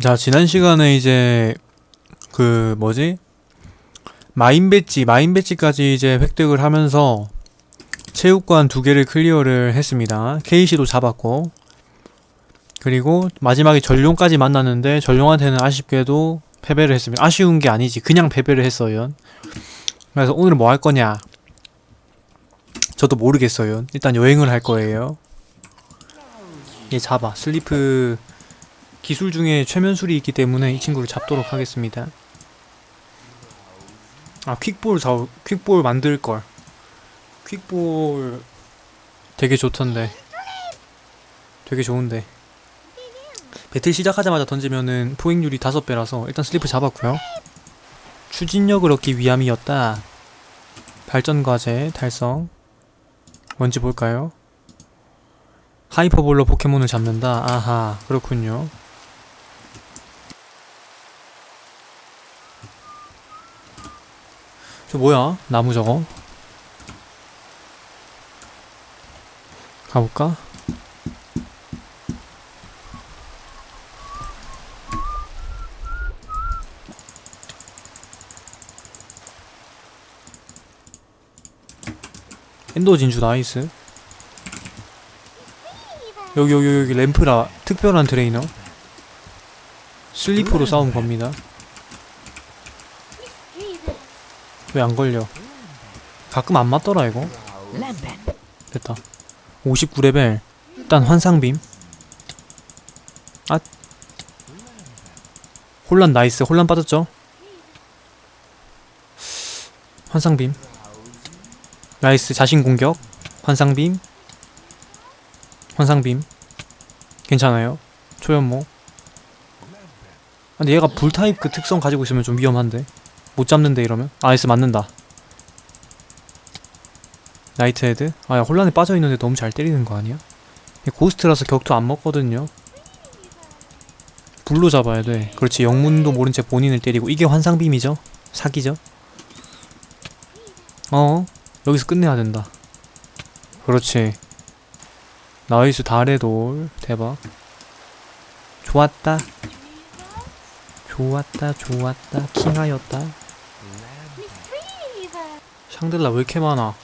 자, 지난 시간에 이제 그 뭐지? 마인 배지, 마인 배지까지 이제 획득을 하면서 체육관 두 개를 클리어를 했습니다. 케이시도 잡았고 그리고 마지막에 전룡까지 만났는데 전룡한테는 아쉽게도 패배를 했습니다. 아쉬운 게 아니지. 그냥 패배를 했어요. 그래서 오늘은 뭐할 거냐? 저도 모르겠어요. 일단 여행을 할 거예요. 얘 잡아. 슬리프 기술 중에 최면술이 있기 때문에 이 친구를 잡도록 하겠습니다. 아 퀵볼 사 퀵볼 만들 걸. 퀵볼 되게 좋던데. 되게 좋은데. 배틀 시작하자마자 던지면은 포획률이 5배라서 일단 슬리프 잡았고요. 추진력을 얻기 위함이었다. 발전 과제 달성. 뭔지 볼까요? 하이퍼볼로 포켓몬을 잡는다. 아하, 그렇군요. 저 뭐야? 나무 저거? 가볼까? 엔더 진주 나이스 여기 여기 여기 램프라 특별한 트레이너 슬리프로 싸운 겁니다 왜 안 걸려? 가끔 안 맞더라 이거. 됐다. 59레벨. 일단 환상빔. 아. 혼란 나이스. 혼란 빠졌죠? 환상빔. 나이스. 자신 공격. 환상빔. 환상빔. 괜찮아요. 초연모. 아, 근데 얘가 불타입 그 특성 가지고 있으면 좀 위험한데 못 잡는데 이러면? 아이스 맞는다. 나이트 헤드? 아야 혼란에 빠져있는데 너무 잘 때리는 거 아니야? 얘 고스트라서 격투 안 먹거든요. 불로 잡아야 돼. 그렇지 영문도 모른 채 본인을 때리고. 이게 환상빔이죠? 사기죠? 어? 여기서 끝내야 된다. 그렇지. 나이스 달의 돌. 대박. 좋았다. 좋았다 좋았다. 킹하였다 샹들라 왜 이렇게 많아?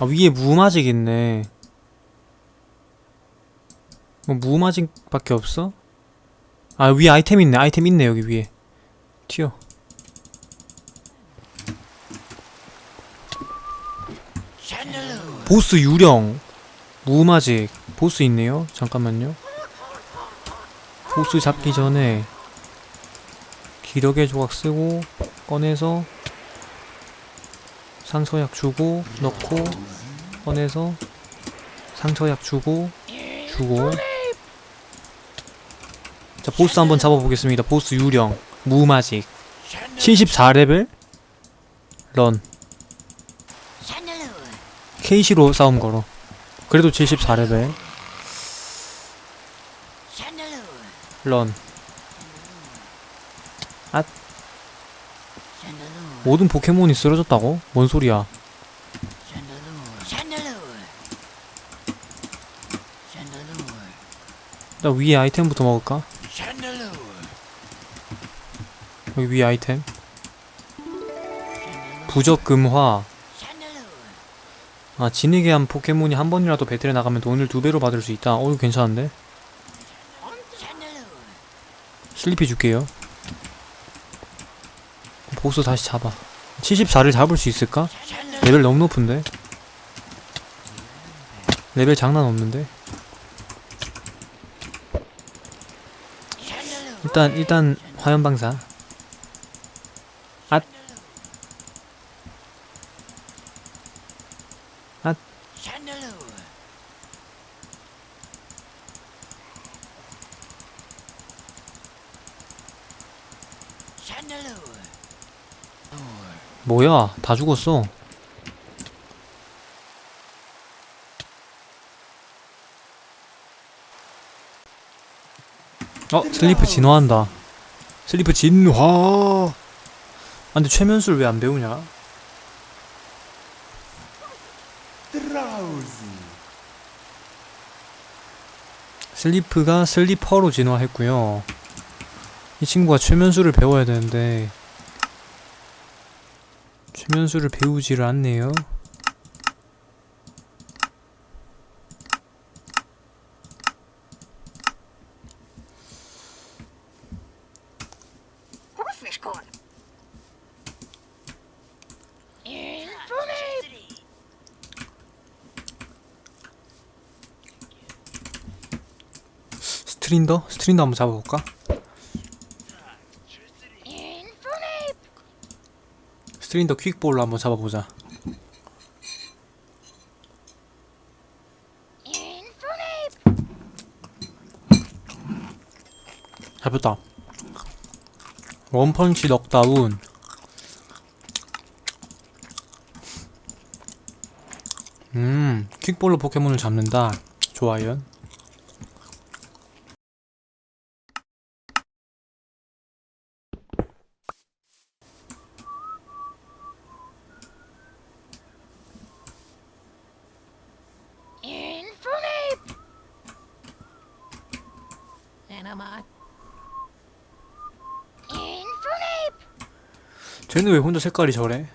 아 위에 무마직 있네. 뭐 무마직 밖에 없어? 아 위에 아이템 있네. 아이템 있네 여기 위에. 튀어. 보스 유령. 무마직. 보스 있네요. 잠깐만요. 보스 잡기 전에 기력의 조각 쓰고 꺼내서 상처약 주고 넣고 꺼내서 상처약 주고 주고. 자 보스 한번 잡아보겠습니다. 보스 유령 무마직. 74레벨? 런. 케이시로 싸움 걸어. 그래도 74레벨. 런 모든 포켓몬이 쓰러졌다고? 뭔 소리야 나 위에 아이템부터 먹을까? 여기 위에 아이템 부적 금화 아 진에게 한 포켓몬이 한 번이라도 배틀에 나가면 돈을 두 배로 받을 수 있다 어 이거 괜찮은데? 슬리피 줄게요 보스 다시 잡아 74를 잡을 수 있을까? 레벨 너무 높은데? 레벨 장난 없는데? 일단 일단 화염방사 앗 앗. 뭐야? 다 죽었어. 어 슬리프 진화한다. 슬리프 진화. 아 근데 최면술 왜 안 배우냐? 슬리프가 슬리퍼로 진화했고요. 이 친구가 최면수를 배워야 되는데 최면수를 배우지를 않네요. 스트린더? 스트린더 한번 잡아볼까? 스트린더 퀵볼로 한번 잡아보자. 잡혔다. 원펀치 넉다운. 음, 퀵볼로 포켓몬을 잡는다. 좋아요. 쟤는 왜 혼자 색깔이 저래?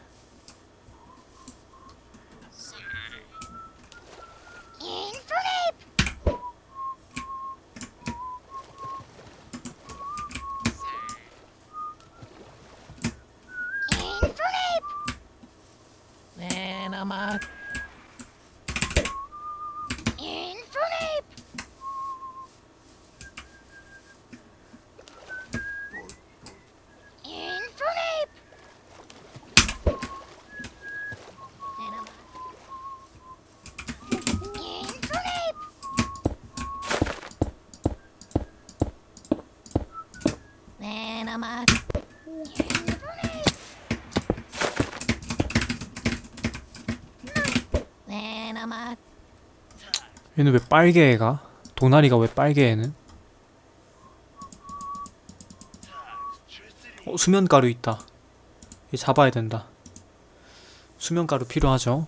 얘는 왜 빨개 애가? 도나리가 왜 빨개 애는? 어, 수면가루 있다. 얘 잡아야 된다. 수면가루 필요하죠.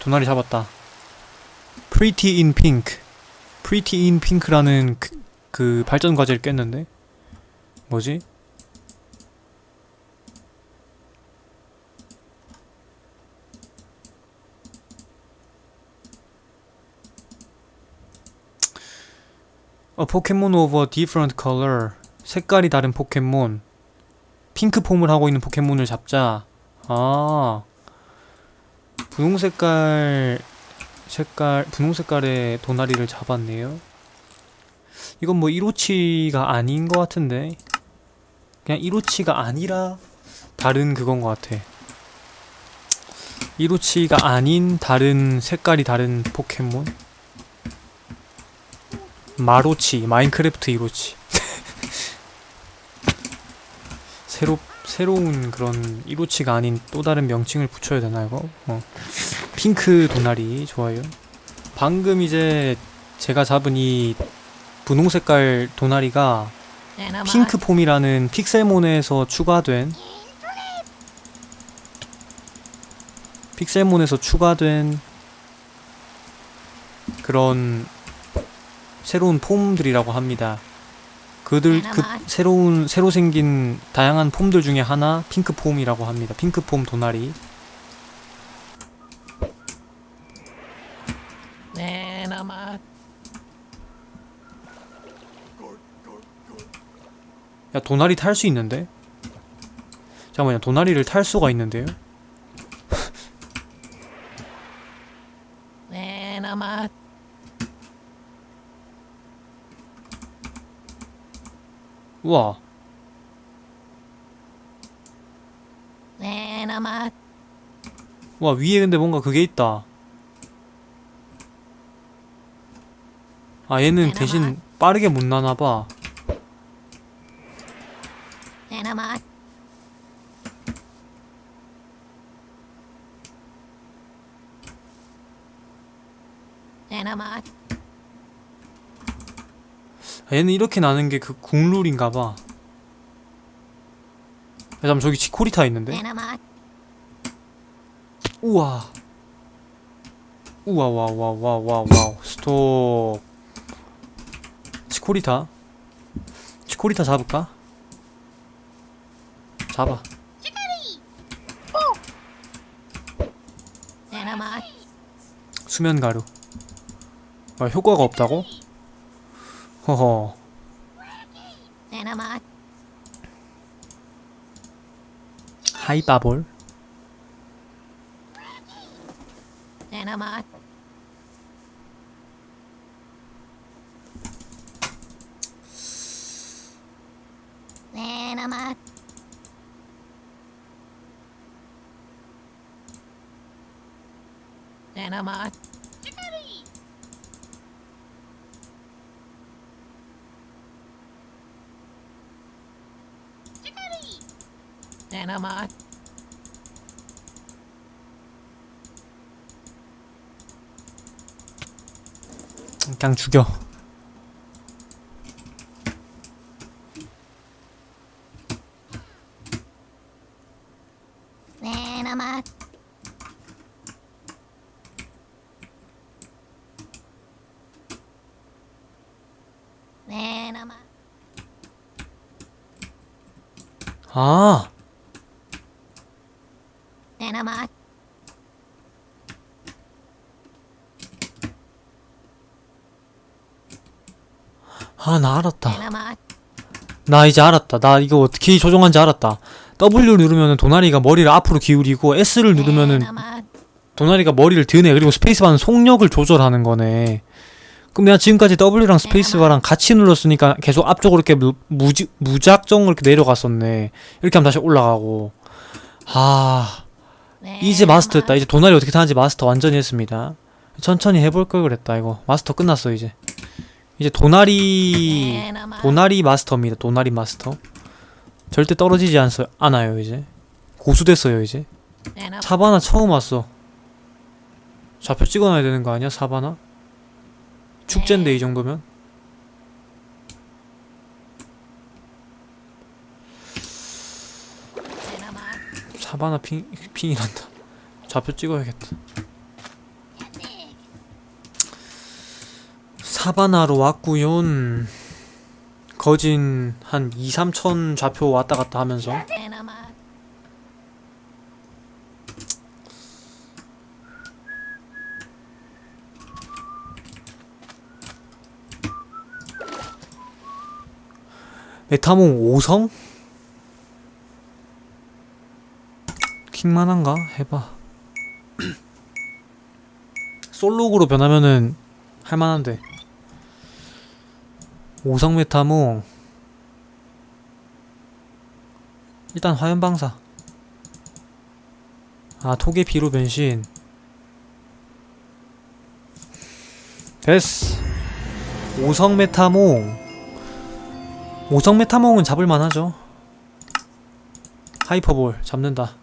도나리 잡았다. Pretty in Pink. Pretty in Pink라는 그, 그 발전 과제를 깼는데 뭐지? A Pokemon of a different. 색깔이 다른 포켓몬. 핑크 폼을 하고 있는 포켓몬을 잡자. 아. 분홍 색깔 색깔 분홍 색깔의 도나리를 잡았네요. 이건 뭐 이로치가 아닌 것 같은데. 그냥 이로치가 아니라 다른 그건 것 같아. 이로치가 아닌 다른 색깔이 다른 포켓몬? 마로치 마인크래프트 이로치. 새로 새로운 그런 이로치가 아닌 또 다른 명칭을 붙여야 되나 이거? 어. 핑크 도나리 좋아요. 방금 이제 제가 잡은 이 분홍 색깔 도나리가 Animat. 핑크 폼이라는 픽셀몬에서 추가된 픽셀몬에서 추가된 그런 새로운 폼들이라고 합니다. 그들 그 새로운 새로 생긴 다양한 폼들 중에 하나 핑크 폼이라고 합니다. 핑크 폼 도나리. Animat. 야 도나리 탈 수 있는데? 잠깐만요 도나리를 탈 수가 있는데요? Animat. 우와 Animat. 와 위에 근데 뭔가 그게 있다 아 얘는 대신 빠르게 못 나나봐 아, 얘는 이렇게 나는 게 그 국룰인가 봐 야 잠깐 저기 치코리타 있는데? Animat. 우와 우와 와 와 와 와 와 스톱 치코리타 치코리타 잡을까? 잡아. 수면 가루 아, 효과가 없다고? 허허. 하이바볼 Dynamite. Dynamite. 그냥 죽여 Dynamite. Dynamite. 아 Dynamite. 아, 나 알았다. 나 이제 알았다. 나 이거 어떻게 조종한지 알았다. W 누르면은 도나리가 머리를 앞으로 기울이고 S를 누르면은 Dynamite. 도나리가 머리를 드네. 그리고 스페이스바는 속력을 조절하는 거네. 그럼 내가 지금까지 W랑 스페이스바랑 같이 눌렀으니까 계속 앞쪽으로 이렇게 무, 무지, 무작정으로 이렇게 내려갔었네. 이렇게 하면 다시 올라가고. 아, 이제 마스터했다. 이제 도나리 어떻게 타는지 마스터 완전히 했습니다. 천천히 해볼 걸 그랬다. 이거 마스터 끝났어 이제. 이제 도나리 Dynamite. 도나리 마스터입니다. 도나리 마스터. 절대 떨어지지 않, 않아요 이제. 고수 됐어요 이제. Dynamite. 사바나 처음 왔어. 좌표 찍어놔야 되는 거 아니야 사바나? 축제인데 이 정도면? 사바나 핑 핑이란다. 좌표 찍어야겠다. 사바나로 왔구요. 거진 한 2, 3천 좌표 왔다 갔다 하면서. 메타몽 5성? 킹만한가? 해봐. 솔록으로 변하면은 할만한데. 5성 메타몽. 일단 화염방사. 아, 토개 비로 변신. 됐어. 5성 메타몽. 오성 메타몽은 잡을만 하죠. 하이퍼볼 잡는다.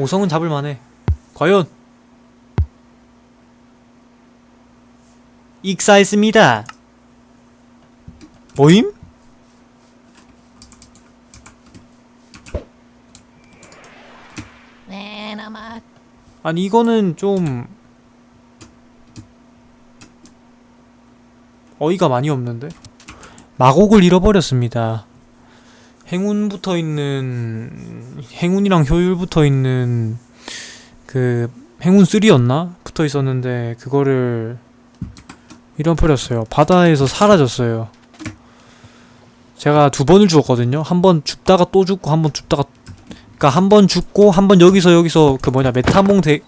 오성은 잡을만 해. 과연 익사했습니다. 뭐임? Dynamite. 아니 이거는 좀 어이가 많이 없는데 마곡을 잃어버렸습니다. 행운 붙어 있는 행운이랑 효율 붙어 있는 그 행운 3였나 붙어 있었는데 그거를 잃어버렸어요. 바다에서 사라졌어요. 제가 두 번을 죽었거든요. 한 번 죽다가 또 죽고 한 번 죽다가 그러니까 한 번 죽고 한 번 여기서 여기서 그 뭐냐 메타몽 대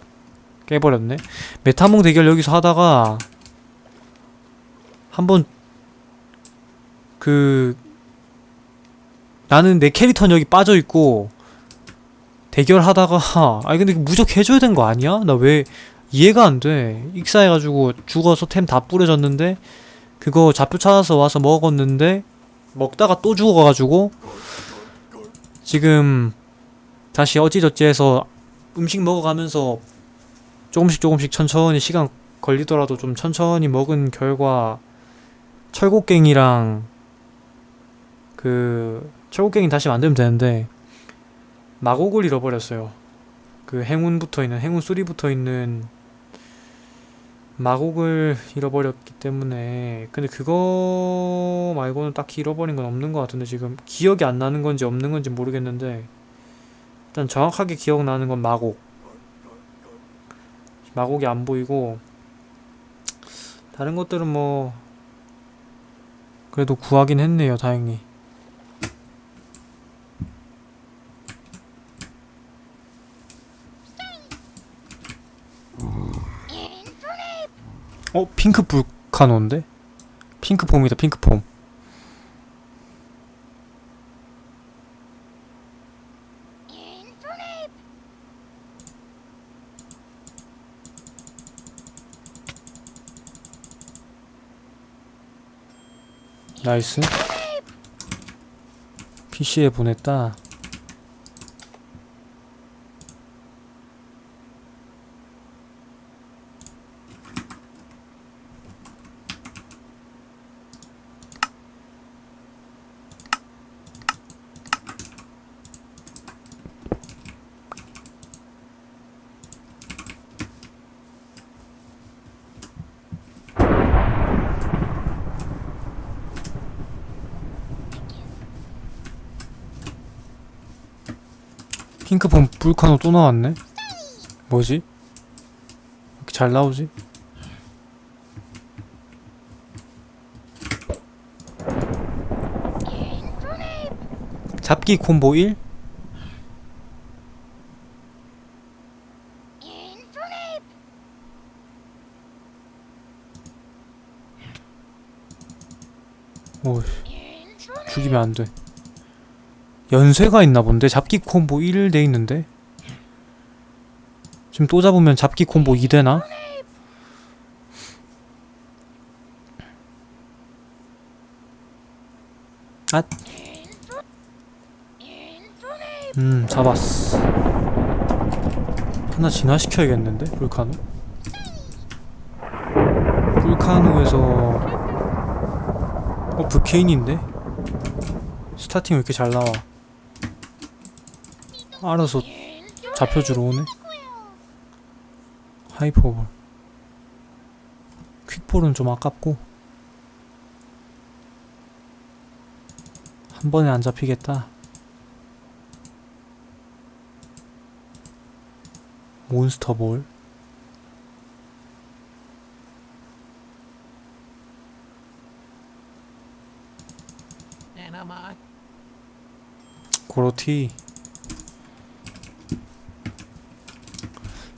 깨버렸네. 메타몽 대결 여기서 하다가 한 번 그 나는 내 캐릭터는 여기 빠져 있고 대결하다가 아니 근데 무적 해줘야 된 거 아니야? 나 왜 이해가 안 돼. 익사해가지고 죽어서 템 다 뿌려졌는데 그거 좌표 찾아서 와서 먹었는데 먹다가 또 죽어가지고 지금 다시 어찌저찌 해서 음식 먹어가면서 조금씩 조금씩 천천히 시간 걸리더라도 좀 천천히 먹은 결과 철곡갱이랑 그 철곡갱이 다시 만들면 되는데 마곡을 잃어버렸어요. 그 행운 붙어 있는 행운 소리 붙어 있는 마곡을 잃어버렸기 때문에. 근데 그거 말고는 딱히 잃어버린 건 없는 것 같은데 지금 기억이 안 나는 건지 없는 건지 모르겠는데 일단 정확하게 기억나는 건 마곡. 마곡이 안 보이고 다른 것들은 뭐 그래도 구하긴 했네요 다행히 어 핑크 불카노인데? 핑크 폼이다 핑크 폼 나이스. PC에 보냈다 핑크폼 불카노 또 나왔네 뭐지? 왜 이렇게 잘 나오지? 잡기 콤보 1? 오 죽이면 안돼 연쇄가 있나 본데 잡기 콤보 1 돼 있는데 지금 또 잡으면 잡기 콤보 2 되나? 아. 음, 잡았어. 하나 진화시켜야겠는데, 불카노? 불카노에서 어, 브케인인데? 스타팅 왜 이렇게 잘 나와? 알아서 잡혀주러 오네. 하이퍼볼. 퀵볼은 좀 아깝고. 한 번에 안 잡히겠다. 몬스터볼. 고로티.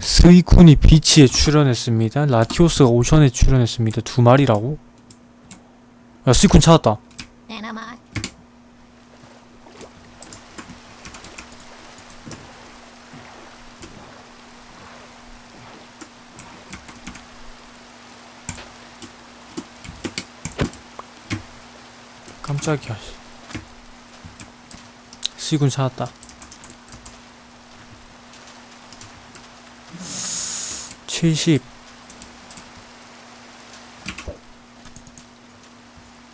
스이쿤이 비치에 출연했습니다. 라티오스가 오션에 출연했습니다. 두 마리라고? 야, 스이쿤 찾았다. 깜짝이야. 씨. 스이쿤 찾았다. 칠십.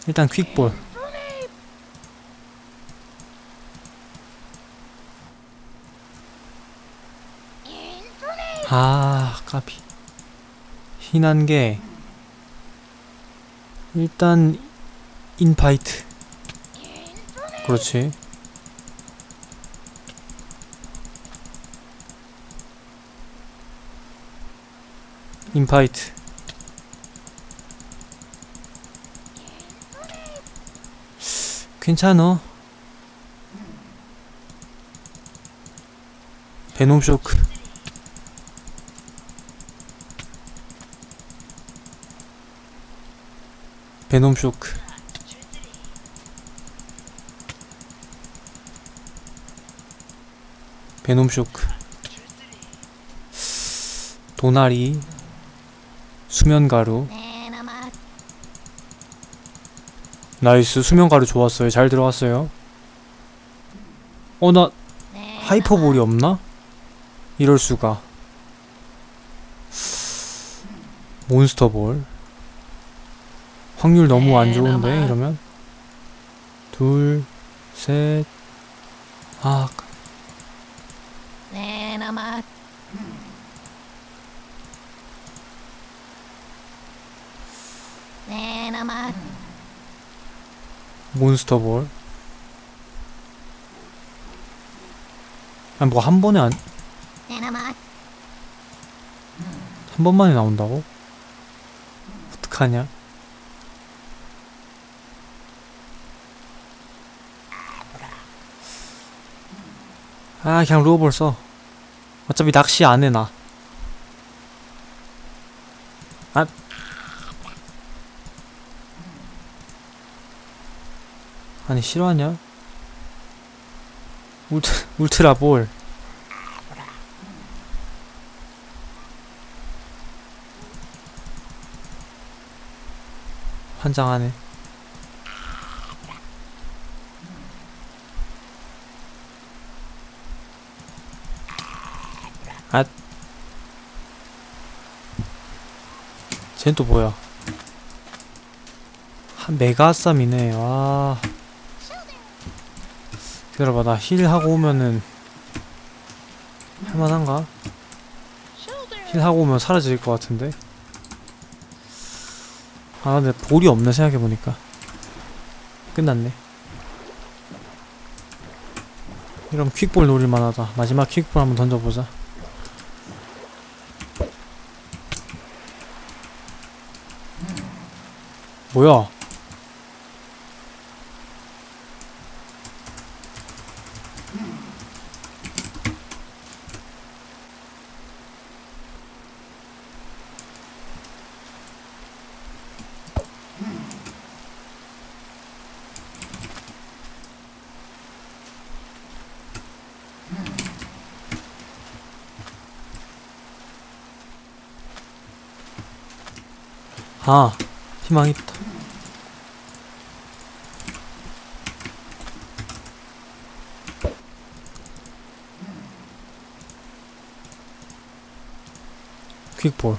일단 퀵볼. 아, 까비. 희난 게 일단 인파이트. 그렇지. 인파이트. 괜찮어. 베놈 쇼크. 베놈 쇼크. 베놈 쇼크. 도나리. 수면 가루. Dynamite. 나이스. 수면 가루 좋았어요. 잘 들어갔어요. 어, 나 Dynamite. 하이퍼볼이 없나? 이럴 수가. 몬스터볼. 확률 너무 안 좋은데 이러면 둘, 셋, 아, Dynamite. Dynamite. 몬스터볼 아니 뭐 한 번에 안한 Dynamite. 번만에 나온다고? 어떡하냐 아 그냥 루어볼 써 어차피 낚시 안해 나 아. 아니 싫어하냐? 울트, 울트라 볼. 환장하네. 아 쟤는 또 뭐야? 한 메가쌈이네. 와 기다려봐 나 힐하고 오면은 할만한가? 힐하고 오면 사라질 것 같은데? 아 근데 볼이 없네 생각해보니까. 끝났네. 이러면 퀵볼 노릴만하다. 마지막 퀵볼 한번 던져보자. 뭐야 아 희망 있다. 퀵볼.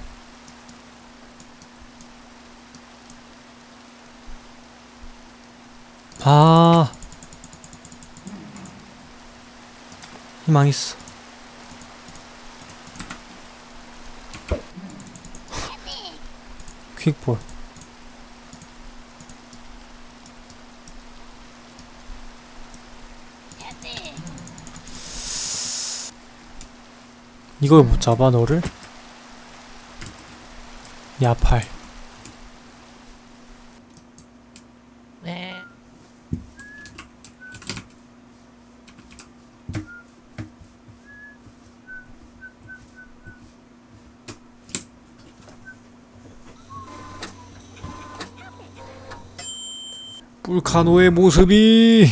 아 희망 있어 퀵볼 이걸 못 잡아 너를? 야팔 뿔카노의 모습이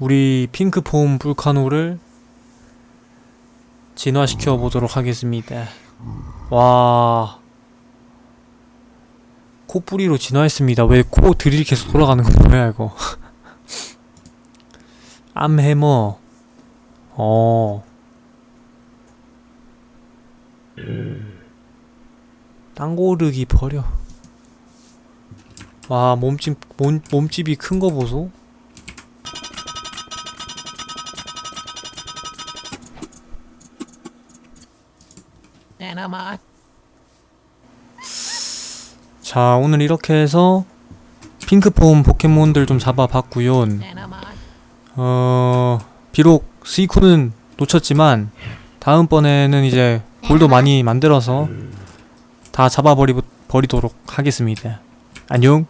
우리 핑크폼 뿔카노를 진화시켜 보도록 하겠습니다. 와. 코뿌리로 진화했습니다. 왜 코 드릴이 계속 돌아가는 거 뭐야 이거? 암해머. 어. 땅고르기 버려. 와 몸집 몸, 몸집이 큰 거 보소. 자 오늘 이렇게 해서 핑크폼 포켓몬들 좀 잡아봤구요. 어 비록 스이코는 놓쳤지만 다음번에는 이제 볼도 많이 만들어서 다 잡아버리 버리도록 하겠습니다 안녕